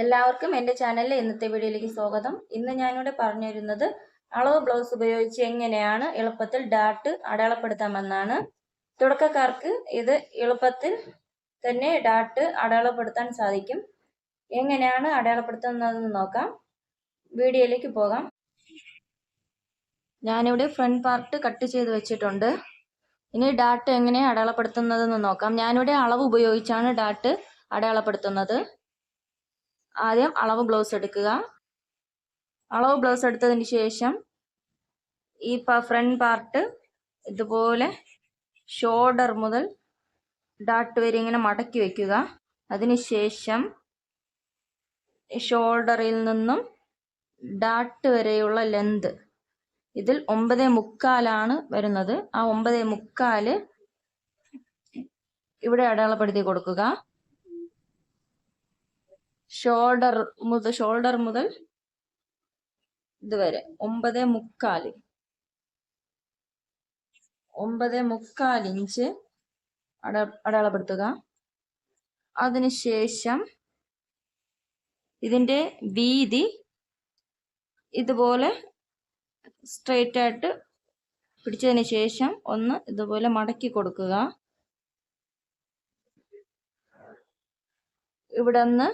എല്ലാവർക്കും എന്റെ ചാനലിലെ ഇന്നത്തെ വീഡിയോയിലേക്ക് സ്വാഗതം. ഇന്ന് ഞാനിവിടെ പറഞ്ഞു തരുന്നത് അളവ് ബ്ലൗസ് ഉപയോഗിച്ച് എങ്ങനെയാണ് എളുപ്പത്തിൽ ഡാട്ട് അടയാളപ്പെടുത്താമെന്നാണ്. തുടക്കക്കാർക്ക് ഇത് എളുപ്പത്തിൽ തന്നെ ഡാട്ട് അടയാളപ്പെടുത്താൻ സാധിക്കും. എങ്ങനെയാണ് അടയാളപ്പെടുത്തുന്നതെന്ന് നോക്കാം. വീഡിയോയിലേക്ക് പോകാം. ഞാനിവിടെ ഫ്രണ്ട് പാർട്ട് കട്ട് ചെയ്ത് വെച്ചിട്ടുണ്ട്. ഇനി ഡാട്ട് എങ്ങനെ അടയാളപ്പെടുത്തുന്നതെന്ന് നോക്കാം. ഞാനിവിടെ അളവ് ഉപയോഗിച്ചാണ് ഡാട്ട് അടയാളപ്പെടുത്തുന്നത്. ആദ്യം അളവ് ബ്ലൗസ് എടുക്കുക. അളവ് ബ്ലൗസ് എടുത്തതിന് ശേഷം ഈ ഫ്രണ്ട് പാർട്ട് ഇതുപോലെ ഷോൾഡർ മുതൽ ഡാട്ട് വരെ ഇങ്ങനെ മടക്കി വയ്ക്കുക അതിനുശേഷം ഷോൾഡറിൽ നിന്നും ഡാട്ട് വരെയുള്ള ലെന്ത് ഇതിൽ ഒമ്പതേ മുക്കാലാണ് വരുന്നത്. ആ ഒമ്പതേ മുക്കാൽ ഇവിടെ അടയാളപ്പെടുത്തി കൊടുക്കുക. ഷോൾഡർ മുതൽ ഷോൾഡർ മുതൽ ഇതുവരെ ഒമ്പത് മുക്കാൽ ഒമ്പത് മുക്കാൽ ഇഞ്ച് അട അടയാളപ്പെടുത്തുക. അതിനുശേഷം ഇതിന്റെ വീതി ഇതുപോലെ സ്ട്രെയിറ്റ് ആയിട്ട് പിടിച്ചതിന് ശേഷം ഒന്ന് ഇതുപോലെ മടക്കി കൊടുക്കുക. ഇവിടെ നിന്ന്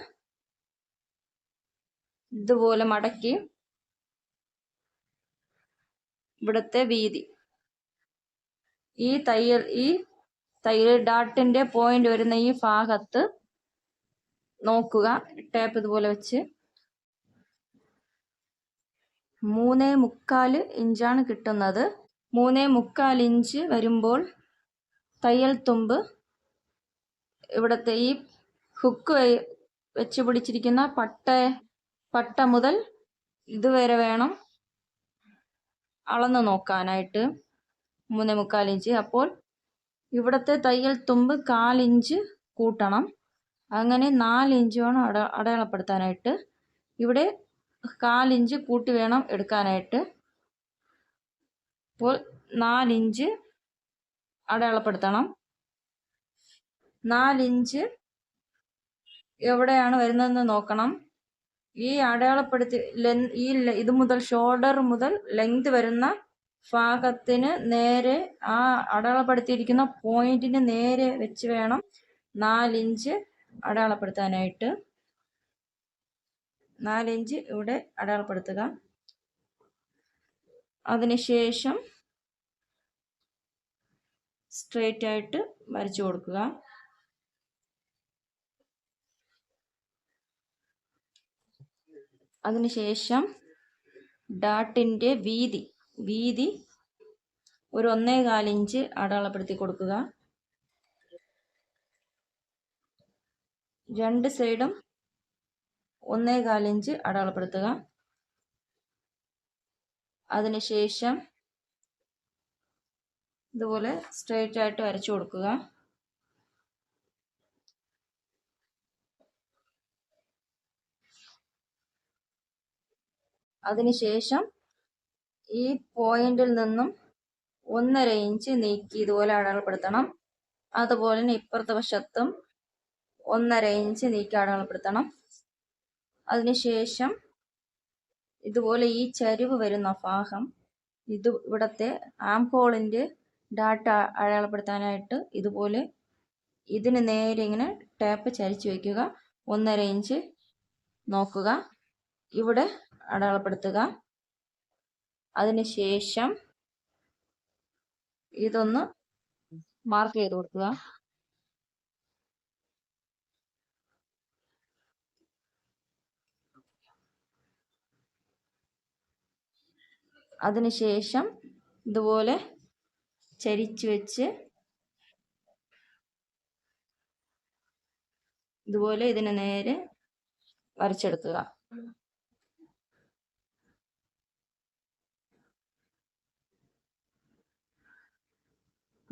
ഇതുപോലെ മടക്കി ഇവിടുത്തെ വീതി. ഈ തയ്യൽ ഈ തയ്യൽ ഡാട്ടിന്റെ പോയിന്റ് വരുന്ന ഈ ഭാഗത്ത് നോക്കുക. ടേപ്പ് ഇതുപോലെ വെച്ച്. മൂന്നേ മുക്കാൽ ഇഞ്ചാണ് കിട്ടുന്നത്. മൂന്നേ മുക്കാൽ ഇഞ്ച് വരുമ്പോൾ തയ്യൽ തുമ്പ് ഇവിടുത്തെ ഈ ഹുക്ക് വെച്ച് പിടിച്ചിരിക്കുന്ന പട്ട പട്ട മുതൽ ഇതുവരെ വേണം അളന്ന് നോക്കാനായിട്ട് മൂന്നേ മുക്കാൽ ഇഞ്ച്. അപ്പോൾ ഇവിടുത്തെ തയ്യൽ തുമ്പ് കാലിഞ്ച് കൂട്ടണം. അങ്ങനെ നാലിഞ്ച് വേണം അട അടയാളപ്പെടുത്താനായിട്ട്. ഇവിടെ കാലിഞ്ച് കൂട്ടി വേണം എടുക്കാനായിട്ട്. അപ്പോൾ നാലിഞ്ച് അടയാളപ്പെടുത്തണം. നാലിഞ്ച് എവിടെയാണ് വരുന്നതെന്ന് നോക്കണം. ഈ അടയാളപ്പെടുത്തി ഈ ഇത് മുതൽ ഷോൾഡർ മുതൽ ലെങ്ത് വരുന്ന ഭാഗത്തിന് നേരെ ആ അടയാളപ്പെടുത്തിയിരിക്കുന്ന പോയിന്റിന് നേരെ വെച്ച് വേണം നാലിഞ്ച് അടയാളപ്പെടുത്താനായിട്ട്. നാലിഞ്ച് ഇവിടെ അടയാളപ്പെടുത്തുക. അതിനുശേഷം സ്ട്രെയിറ്റ് ആയിട്ട് വരച്ചു കൊടുക്കുക. അതിനുശേഷം ഡാട്ടിന്റെ വീതി വീതി ഒരു ഒന്നേ കാലിഞ്ച് അടയാളപ്പെടുത്തി കൊടുക്കുക. രണ്ട് സൈഡും ഒന്നേ കാലിഞ്ച് അടയാളപ്പെടുത്തുക. അതിനുശേഷം ഇതുപോലെ സ്ട്രെയിറ്റ് ആയിട്ട് വരച്ചു കൊടുക്കുക. അതിനുശേഷം ഈ പോയിന്റിൽ നിന്നും ഒന്നര ഇഞ്ച് നീക്കി ഇതുപോലെ അടയാളപ്പെടുത്തണം. അതുപോലെ തന്നെ ഇപ്പുറത്തെ വശത്തും ഒന്നര ഇഞ്ച് നീക്കി അടയാളപ്പെടുത്തണം. അതിനുശേഷം ഇതുപോലെ ഈ ചരിവ് വരുന്ന ഭാഗം ഇത് ഇവിടത്തെ ആം ഹോളിന്റെ ഡാറ്റ അടയാളപ്പെടുത്താനായിട്ട് ഇതുപോലെ ഇതിന് നേരെ ഇങ്ങനെ ടാപ്പ് ചരിച്ചു വയ്ക്കുക ഒന്നര ഇഞ്ച് നോക്കുക. ഇവിടെ അടയാളപ്പെടുത്തുക. അതിനുശേഷം ഇതൊന്ന് മാർക്ക് ചെയ്ത് കൊടുക്കുക. അതിനുശേഷം ഇതുപോലെ ചരിച്ചു വെച്ച് ഇതുപോലെ ഇതിന് നേരെ വരച്ചെടുക്കുക.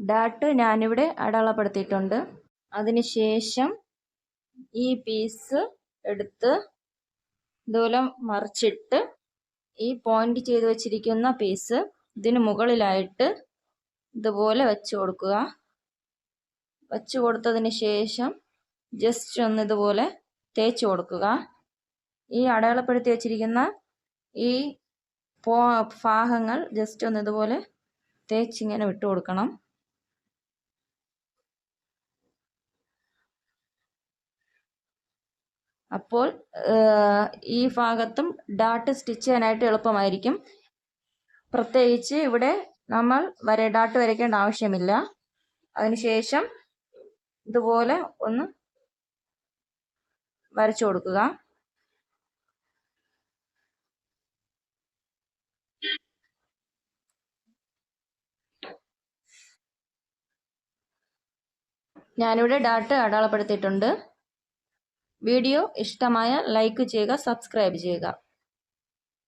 ഡാട്ട് ഞാനിവിടെ അടയാളപ്പെടുത്തിയിട്ടുണ്ട്. അതിനുശേഷം ഈ പീസ് എടുത്ത് ഇതുപോലെ മറിച്ചിട്ട് ഈ പോയിന്റ് ചെയ്ത് വെച്ചിരിക്കുന്ന പീസ് ഇതിന് മുകളിലായിട്ട് ഇതുപോലെ വെച്ച് കൊടുക്കുക. വെച്ച് കൊടുത്തതിന് ശേഷം ജസ്റ്റ് ഒന്ന് ഇതുപോലെ തേച്ച് കൊടുക്കുക. ഈ അടയാളപ്പെടുത്തി വച്ചിരിക്കുന്ന ഈ പോ ഭാഗങ്ങൾ ജസ്റ്റ് ഒന്ന് ഇതുപോലെ തേച്ചിങ്ങനെ വിട്ടു കൊടുക്കണം. അപ്പോൾ ഈ ഭാഗത്തും ഡാട്ട് സ്റ്റിച്ച് ചെയ്യാനായിട്ട് എളുപ്പമായിരിക്കും. പ്രത്യേകിച്ച് ഇവിടെ നമ്മൾ വര ഡാട്ട് വരയ്ക്കേണ്ട ആവശ്യമില്ല. അതിനുശേഷം ഇതുപോലെ ഒന്ന് വരച്ചു കൊടുക്കുക. ഞാനിവിടെ ഡാട്ട് അടയാളപ്പെടുത്തിയിട്ടുണ്ട്. വീഡിയോ ഇഷ്ടമായ ലൈക്ക് ചെയ്യുക സബ്സ്ക്രൈബ് ചെയ്യുക.